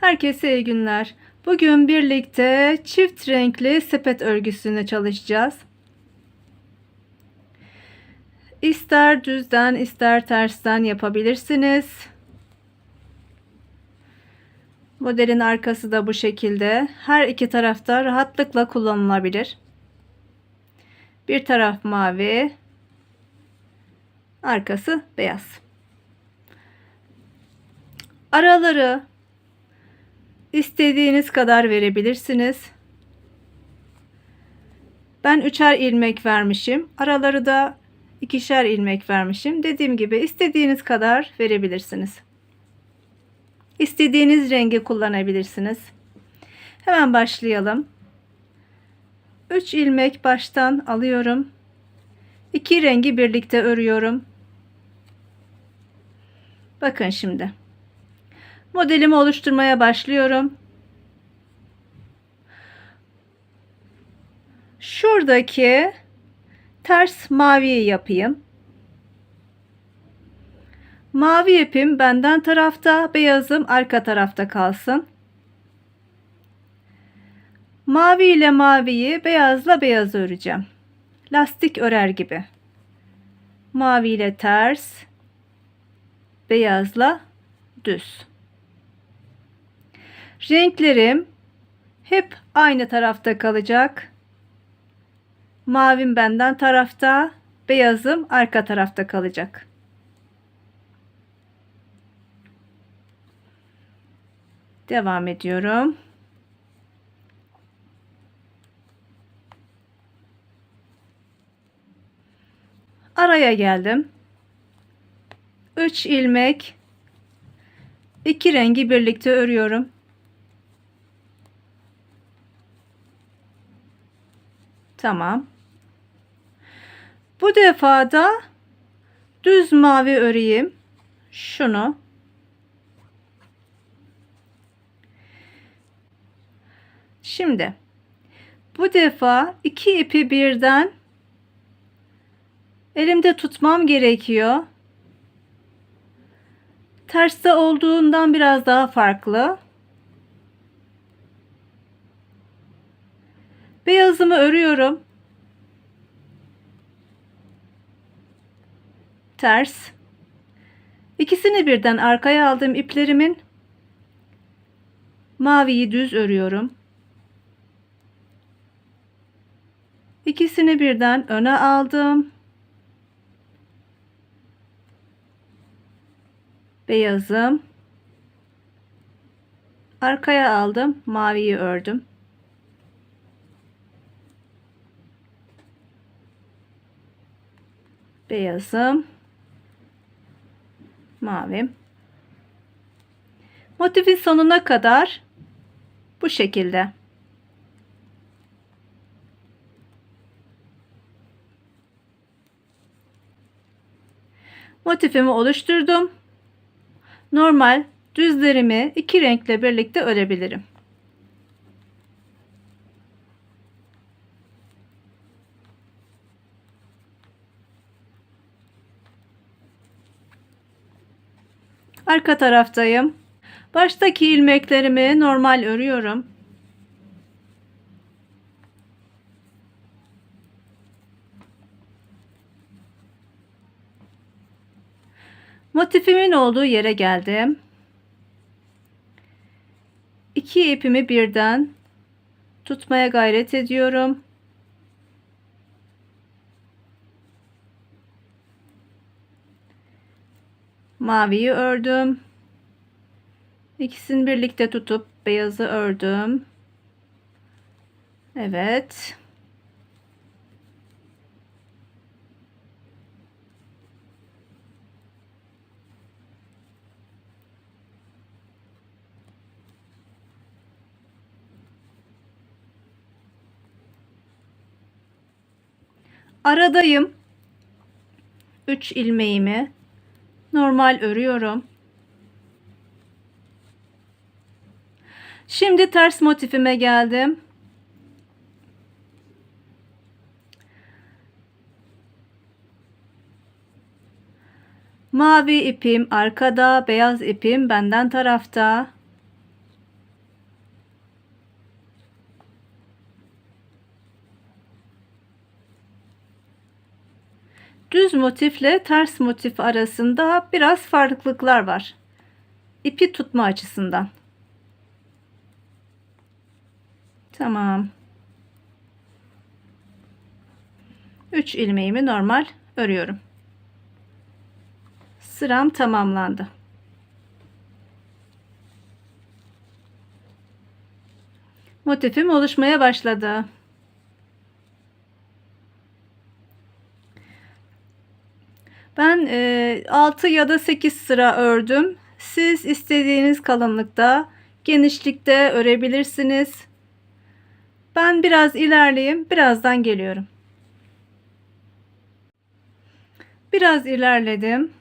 Herkese iyi günler. Bugün birlikte çift renkli sepet örgüsünü çalışacağız. İster düzden ister tersten yapabilirsiniz. Modelin arkası da bu şekilde. Her iki tarafta rahatlıkla kullanılabilir. Bir taraf mavi, arkası beyaz. Araları istediğiniz kadar verebilirsiniz. Ben üçer ilmek vermişim. Araları da ikişer ilmek vermişim. Dediğim gibi istediğiniz kadar verebilirsiniz. İstediğiniz rengi kullanabilirsiniz. Hemen başlayalım. 3 ilmek baştan alıyorum. 2 rengi birlikte örüyorum. Bakın şimdi. Modelimi oluşturmaya başlıyorum. Şuradaki ters maviyi yapayım. Mavi ipim benden tarafta, beyazım arka tarafta kalsın. Mavi ile maviyi beyazla beyaz öreceğim. Lastik örer gibi. Mavi ile ters, beyazla düz. Renklerim hep aynı tarafta kalacak. Mavim benden tarafta, beyazım arka tarafta kalacak. Devam ediyorum. Araya geldim. 3 ilmek iki rengi birlikte örüyorum. Tamam. Bu defa da düz mavi öreyim. Şunu. Şimdi bu defa iki ipi birden elimde tutmam gerekiyor. Terste olduğundan biraz daha farklı. Beyazımı örüyorum. Ters. İkisini birden arkaya aldığım iplerimin maviyi düz örüyorum. İkisini birden öne aldım. Beyazım. Arkaya aldım. Maviyi ördüm. Beyazım. Mavim. Motifin sonuna kadar bu şekilde. Motifimi oluşturdum. Normal düzlerimi iki renkle birlikte örebilirim. Arka taraftayım. Baştaki ilmeklerimi normal örüyorum. Motifimin olduğu yere geldim. İki ipimi birden tutmaya gayret ediyorum. Maviyi ördüm. İkisini birlikte tutup beyazı ördüm. Evet. aradayım. 3 ilmeğimi normal örüyorum. Şimdi ters motifime geldim. Mavi ipim arkada, beyaz ipim benden tarafta. Düz motifle ters motif arasında biraz farklılıklar var. İpi tutma açısından. Tamam. 3 ilmeğimi normal örüyorum. Sıram tamamlandı. Motifim oluşmaya başladı. Ben e, 6 ya da 8 sıra ördüm. Siz istediğiniz kalınlıkta, genişlikte örebilirsiniz. Ben biraz ilerleyeyim, birazdan geliyorum. Biraz ilerledim.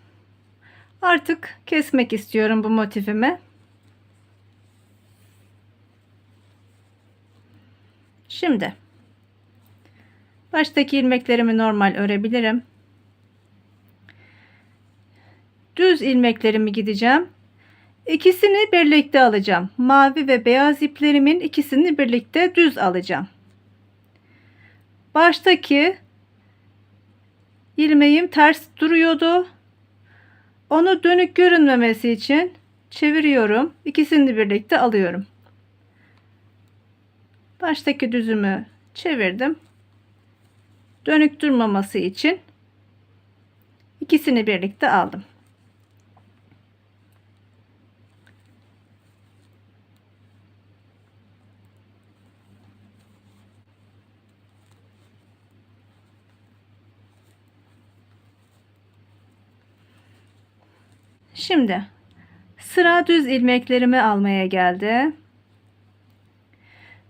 Artık kesmek istiyorum bu motifimi. Şimdi baştaki ilmeklerimi normal örebilirim. Düz ilmeklerimi gideceğim. İkisini birlikte alacağım. Mavi ve beyaz iplerimin ikisini birlikte düz alacağım. Baştaki ilmeğim ters duruyordu. Onu dönük görünmemesi için çeviriyorum. İkisini birlikte alıyorum. Baştaki düzümü çevirdim. Dönük durmaması için ikisini birlikte aldım. Şimdi sıra düz ilmeklerimi almaya geldi.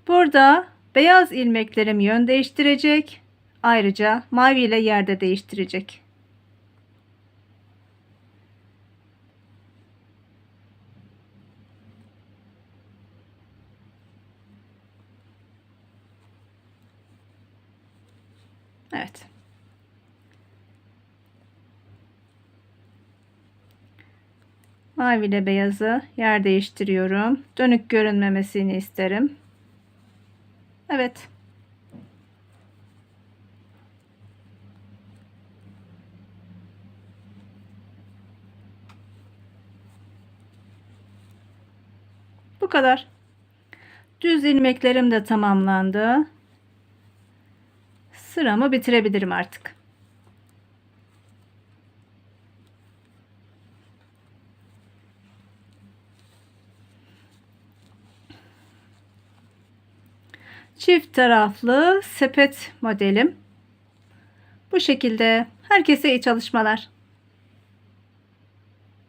Burada beyaz ilmeklerim yön değiştirecek. Ayrıca mavi ile yerde değiştirecek. Evet. Mavi ile beyazı yer değiştiriyorum. Dönük görünmemesini isterim. Evet. Bu kadar. Düz ilmeklerim de tamamlandı. Sıramı bitirebilirim artık. Çift taraflı sepet modelim. Bu şekilde herkese iyi çalışmalar.